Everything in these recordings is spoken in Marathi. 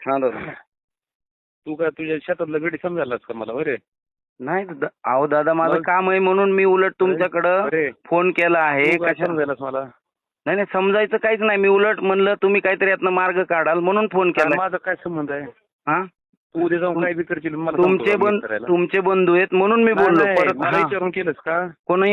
हा दादा. तू काय तुझ्या शेतातलं गडी समजायलास का मला? बरे. नाही दादा अहो दादा माझं मग? काम आहे म्हणून मी उलट तुमच्याकडं अरे. फोन केला आहे. कशा समजायलास मला? नाही नाही समजायचं काहीच नाही. मी उलट म्हणलं तुम्ही काहीतरी यातनं मार्ग काढाल म्हणून फोन केला माझा काय संबंध आहे? हा? तू उद्या जाऊन काय बी करशील मला तुमचे करायला. तुमचे बंधू आहेत म्हणून मी नाही, बोललो. नाही, परत मला हा. विचारून केलंस का? कोणी?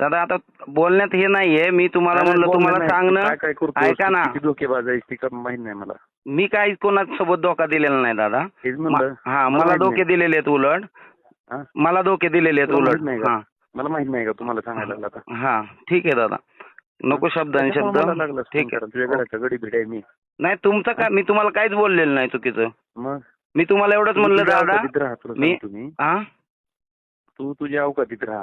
दादा आता बोलण्यात हे नाहीये. मी तुम्हाला नाही, म्हणलं तुम्हाला नाही. सांगणं. काय करतोस? ऐका ना. किती धोकेबाज आहेस ती का? माहीत नाही मला. मी काही कोणासोबत धोका दिलेला नाही दादा. हेच मा- म्हणलं हा मला माहीत धोके नाही. दिलेले आहेत उलट. हा? मला धोके दिलेले आहेत तुला उलट. माहीत नाही का? हा. मला माहीत नाही का? तुम्हाला सांगायला लागला आता. हा ठीक आहे दादा. नको शब्दांनी शब्द. त्याच्यामुळे मला लागलं ठीक आहे. तुझ्या घराचा गडी भिड आहे मी. नाही तुमचं काय? मी तुम्हाला काहीच बोललेलं नाही चुकीचं. मग? मी तुम्हाला एवढंच म्हणलं तुझ्या दादा. अवकातीत राहा तुला मी- सांगतो मी. हा? तू तुझ्या अवकातीत राहा.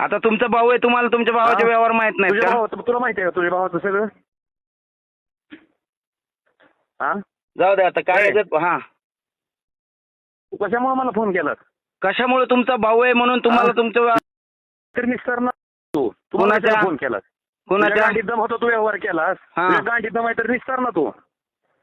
आता तुमचा भाऊ आहे तुम्हाला तुमच्या भावाचे. व्यवहार माहीत नाहीत तुझ्या का? भावाचं तुला माहिती आहे का तुझ्या भावाचं सगळं? हा? जाऊ द्या आता काय. याच्यात- हा. तू कशामुळे मला फोन केलास? कशामुळे तुमचा भाऊ आहे म्हणून तुम्हाला हा. तुमचं व्य- तर तू. तू मला कोणाच्या? फोन केलास? तुझ्या कोणाच्या? गांडीत दम होता तू व्यवहार केलास. हा. तुझ्या दम आहे तर निस्तार ना तू.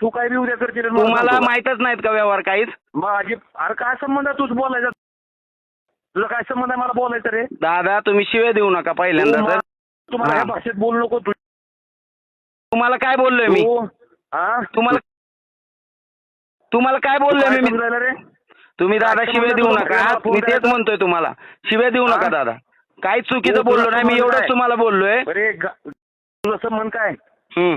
तू काय बी उद्या करशील आणि मला तुम्हाला सांगतो का? माहितच नाहीत का व्यवहार काहीच माझी अरे काय संबंध आहे तूच बोलायचा तुझा काय संबंध आहे मला बोलायचं रे दादा तुम्ही शिव्या देऊ नका पहिल्यांदा तू तर हा. या भाषेत बोलू नको तू तुम्हाला काय बोललोय मी तू- हा? तुम्हाला तुम्हाला काय तू बोललोय मी समजायला रे तुम्ही दादा काय शिव्या देऊ नका मला मी तेच? म्हणतोय तुम्हाला शिव्या देऊ नका हा? दादा काहीच चुकीचं तू- तुला बोललो नाही मी एवढंच काय? तुम्हाला बोललोय अरे गा- तुझा संबंध काय हम्म.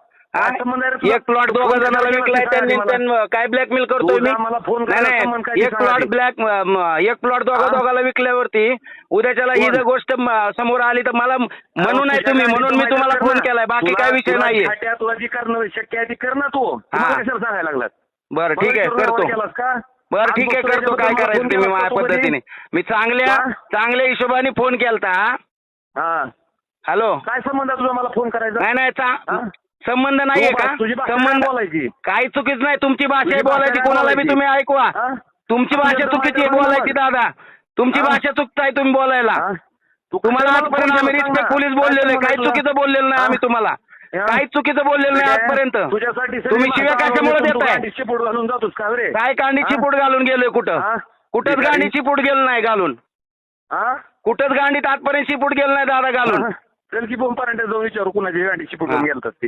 आहे? एक प्लॉट दोघा जणांना विकलाय त्यांनी काय ब्लॅकमेल करतोय मी? एक प्लॉट. ब्लॅक एक प्लॉट दोघा? दोघाला विकल्यावरती उद्याच्याला ही? जर गोष्ट समोर आली तर मला म्हणून नाही तुझ्या तुम्ही म्हणून मी तुम्हाला फोन. केलाय. बाकी काय विषय नाहीये. तुला जी करणं शक्य आहे ती कर ना तू. सांगायला लागलात बरं ठीक आहे करतो. बरं ठीक आहे करतो. काय करायचं तुम्ही माझ्या? पद्धतीने. मी चांगल्या? चांगल्या हिशोबाने फोन केलता. हॅलो काय संबंध आहे तुझा? मला फोन करायचा? नाही नाही संबंध नाहीये का तुझी भाषा संबंध बोलायची काही चुकीच नाही तुमची भाषा तुझी आहे भाषा बोलायची कोणाला बी बोलायची? तुम्ही ऐकवा हा? तुमची तुझ्या भाषा चुकीची आहे बोलायची बोल. दादा तुमची हा? भाषा चुकताय तुम्ही बोलायला हा? तू तुम्हाला कशाला आजपर्यंत आम्ही? रिस्पेक्ट सांग पोलीस. बोललेलो काय काही चुकीचं बोललेलं नाही? आम्ही तुम्हाला हा? काही चुकीचं बोललेलं नाही. आजपर्यंत तुझ्यासाठी सगळी तुम्ही शिव्या माणसं कशामुळे आवडतात, तू देताय गांडीत चिपूड घालून जातोस का रे काय कांडी हा? चिपूड घालून गेलोय कुठं हा? कुठंच भिकारी? गांडी चिपूड गेलं नाही घालून हा? कुठंच गांडीत आजपर्यंत चिपूड गेलं नाही दादा घालून हा? चल की जाऊन विचारू कुणाची गांडी चिपूड हा. गेलतात ते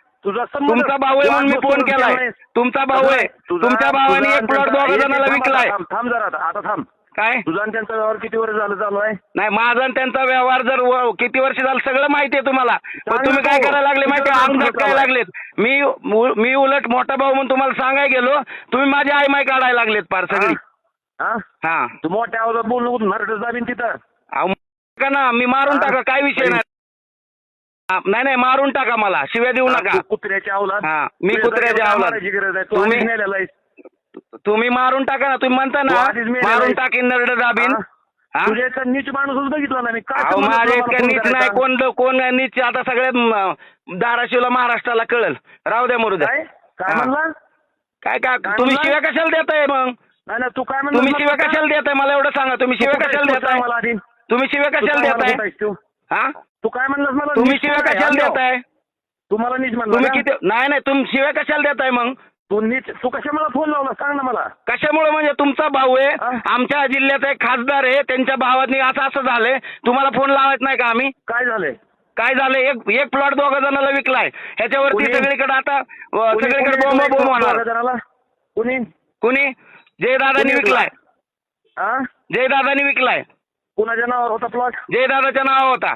तुझा तुमचा भाऊ आहे तू म्हणून मी फोन केलाय. तुमचा भाऊ आहे. तुमच्या भावाने एक प्लॉट दोघा जणांना विकलाय. थांब जरा आता आता थांब. काय? तुझा आणि त्यांचा व्यवहार किती वर्ष झालं चालू आहे? नाही माझा आणि त्यांचा व्यवहार जर व- किती वर्ष झालं सगळं माहिती आहे तुम्हाला. पण तुम्ही काय तू. करायला लागले माहिती वर्ष झटकायला झालं? लागलेत? मी मु- मी उलट मोठा भाऊ म्हणून तुम्हाला सांगायला गेलो. तुम्ही माझी आई माय काढायला लागलेत फार सगळी. हा? हा. तू मोठ्या आवाजात बोल नको जाबीन तिथं. अहो, का ना? मी मारून. टाका काय विषय नाही. नाही नाही मारून टाका मला. शिव्या देऊ नका. कुत्र्याच्या अवलाद हा, मी कुत्र्याच्या अवलाद. गरज आहे. तुम्ही-. तुम्ही मारून टाका ना. तुम्ही म्हणता ना मारून. टाकीन नरड दाबीन? तुझ्या इतका नीच माणूसच बघितला ना मी. काय अहो संबंध माझ्या फोन नीच? नाही. कोण कोण नीच? आता सगळ्या धाराशिवला महाराष्ट्राला कळल. राहू द्या मरू द्या. काय? काय. म्हणला? काय काय तुम्ही? शिव्या कशाला देताय मग? नाही तू काय तुम्ही शिव्या? कशाला देताय? मला एवढं सांगा. तुम्ही शिव्या कशाला देताय? सांग मला आधी. तुम्ही शिव्या कशाला देताय? हा? तू काय म्हणलास मला? तुम्ही शिव्या काय? कशाला? देताय? तू मला नीच म्हणला तुम्ही? किती नाही नाही तुम्ही शिव्या कशाला देताय मग? तू नीच तू कशा मला फोन लावला? सांग ना मला. कशामुळे म्हणजे तुमचा भाऊ आहे? आमच्या जिल्ह्याचा एक खासदार आहे त्यांच्या भावानी असं असं झालंय. तुम्हाला फोन लावायच नाही का आम्ही? काय झालंय? काय झालंय? एक एक प्लॉट दोघा जणांना विकलाय. ह्याच्यावरती कुणी? सगळीकडे आता अ, कुणी- सगळीकडे कुणी बोंब बोंब होणार. जणाला? कुणी? कुणी? जयदादानी कुणी विकलाय? हा जयदादानी विकलाय. कुणाच्या नावावर होता प्लॉट जयदादाच्या नावा होता.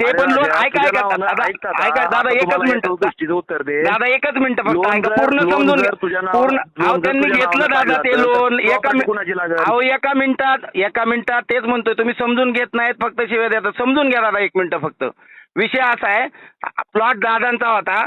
ते पण लोन राजा, ऐका ऐका दादा ऐक एकच मिनिट गोष्टीचं उत्तर दे. दादा एकच मिनिट फक्त ऐका पूर्ण समजून घ्या. पूर्ण अहो त्यांनी घेतलं दादा ते लोन एका मि- कुणाची लागेल? अहो एका मिनिटात एका मिनिटात तेच म्हणतोय तुम्ही समजून घेत नाहीत फक्त शिवाय देतात समजून घ्या दादा एक मिनिट फक्त. विषय असा आहे प्लॉट दादांचा होता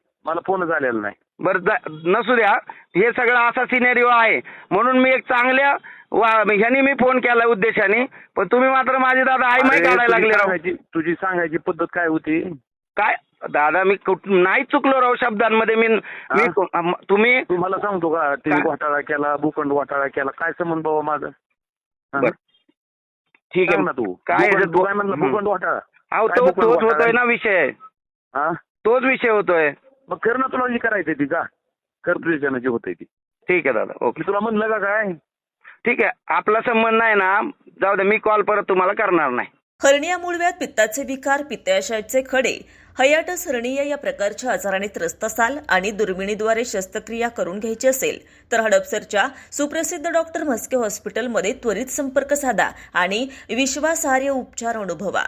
मला फोनच आलेला नाही. बरं नसू द्या. हे सगळं असा सिनेरिओ आहे. म्हणून मी एक चांगल्या वा- ह्यानी मी फोन केला उद्देशाने. पण तुम्ही मात्र माझे दादा आई माही काढायला लागले सांगायची तुझी सांगायची पद्धत काय होती? काय? दादा मी कुठ नाही चुकलो राव शब्दांमध्ये. मी तुम्ही तू मला सांगतो का? ते काय? घोटाळा केला भूखंड घोटाळा केला. काय संबंध बाबा माझं. ठीक सांग ना आहे तू. काय तू म्हणलं. भूखंड घोटाळा. तोच होतोय आहे? ना विषय. हा? तोच विषय होतोय. मग कर ना तुला जी करायचंय ती जा. कर तुझ्यानं जे ती. ठीक आहे दादा. ओके. मी तुला म्हणलं का काय? ठीक आहे. आपला संबंध नाही ना जाऊ द्या मी कॉल परत तुम्हाला करणार नाही. हर्निया मूळव्याध पित्ताचे विकार पित्ताशयाचे खडे हयाटस हर्निया या प्रकारच्या आजाराने त्रस्त असाल आणि दुर्मिणीद्वारे शस्त्रक्रिया करून घ्यायची असेल तर हडपसरच्या सुप्रसिद्ध डॉक्टर म्हस्के हॉस्पिटलमध्ये त्वरित संपर्क साधा आणि विश्वासार्ह उपचार अनुभवा.